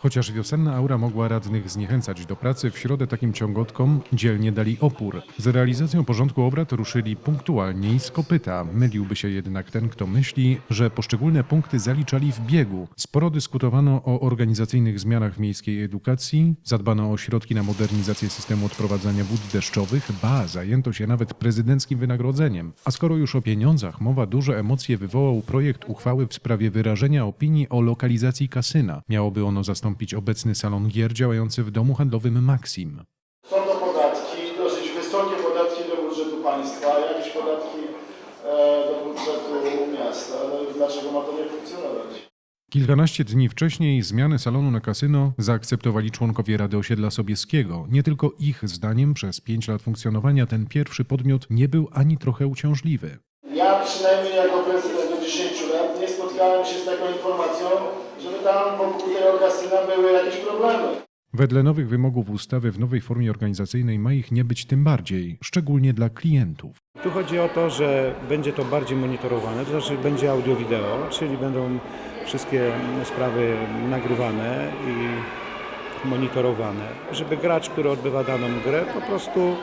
Chociaż wiosenna aura mogła radnych zniechęcać do pracy, w środę takim ciągotkom dzielnie dali opór. Z realizacją porządku obrad ruszyli punktualnie i z kopyta. Myliłby się jednak ten, kto myśli, że poszczególne punkty zaliczali w biegu. Sporo dyskutowano o organizacyjnych zmianach w miejskiej edukacji, zadbano o środki na modernizację systemu odprowadzania wód deszczowych, ba, zajęto się nawet prezydenckim wynagrodzeniem. A skoro już o pieniądzach mowa, duże emocje wywołał projekt uchwały w sprawie wyrażenia opinii o lokalizacji kasyna. Miałoby ono zastąpić obecny salon gier działający w domu handlowym Maxim. Są to podatki, dosyć wysokie podatki do budżetu państwa, jakieś podatki e, do budżetu miasta. No dlaczego ma to nie funkcjonować? Kilkanaście dni wcześniej zmianę salonu na kasyno zaakceptowali członkowie Rady Osiedla Sobieskiego. Nie tylko ich zdaniem przez pięć lat funkcjonowania ten pierwszy podmiot nie był ani trochę uciążliwy. Ja przynajmniej jako prezydent 10 lat nie spotkałem się z taką informacją, żeby tam wokół tego kasyna były jakieś problemy. Wedle nowych wymogów ustawy w nowej formie organizacyjnej ma ich nie być tym bardziej, szczególnie dla klientów. Tu chodzi o to, że będzie to bardziej monitorowane, to znaczy będzie audio-wideo, czyli będą wszystkie sprawy nagrywane i monitorowane, żeby gracz, który odbywa daną grę, po prostu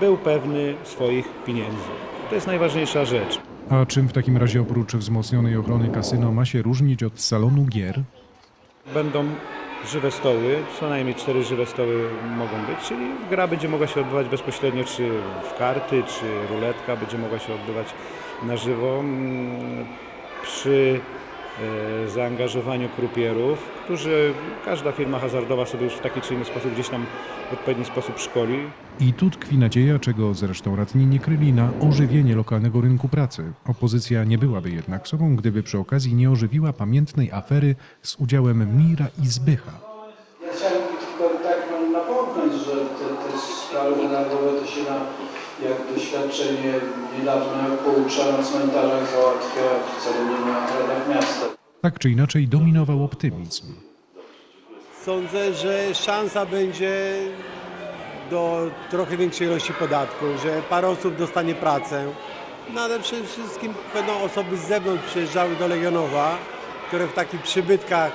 był pewny swoich pieniędzy. To jest najważniejsza rzecz. A czym w takim razie oprócz wzmocnionej ochrony kasyno ma się różnić od salonu gier? Będą żywe stoły, co najmniej cztery żywe stoły mogą być, czyli gra będzie mogła się odbywać bezpośrednio, czy w karty, czy ruletka będzie mogła się odbywać na żywo mm, przy zaangażowaniu krupierów, którzy każda firma hazardowa sobie już w taki czy inny sposób gdzieś tam w odpowiedni sposób szkoli. I tu tkwi nadzieja, czego zresztą radni nie kryli, na ożywienie lokalnego rynku pracy. Opozycja nie byłaby jednak sobą, gdyby przy okazji nie ożywiła pamiętnej afery z udziałem Mira i Zbycha. Tak napomnieć, że te, te sprawy wynagorowe to się na, jak doświadczenie niedawno poucza na cmentarzach załatwia wcale nie na radach miasta. Tak czy inaczej dominował optymizm. Sądzę, że szansa będzie do trochę większej ilości podatku, że parę osób dostanie pracę. No ale przede wszystkim będą osoby z zewnątrz przyjeżdżały do Legionowa, które w takich przybytkach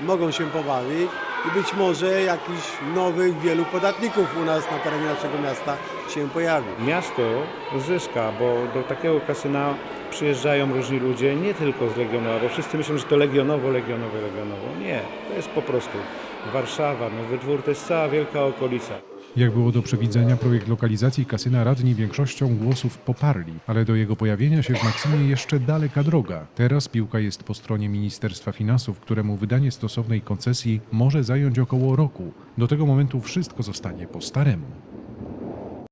mogą się pobawić i być może jakichś nowych wielu podatników u nas na terenie naszego miasta się pojawi. Miasto zyska, bo do takiego kasyna przyjeżdżają różni ludzie, nie tylko z Legionowa, bo wszyscy myślą, że to Legionowo, Legionowo, Legionowo. Nie, to jest po prostu Warszawa, Nowy Dwór, to jest cała wielka okolica. Jak było do przewidzenia, projekt lokalizacji kasyna radni większością głosów poparli, ale do jego pojawienia się w Maksimie jeszcze daleka droga. Teraz piłka jest po stronie Ministerstwa Finansów, któremu wydanie stosownej koncesji może zająć około roku. Do tego momentu wszystko zostanie po staremu.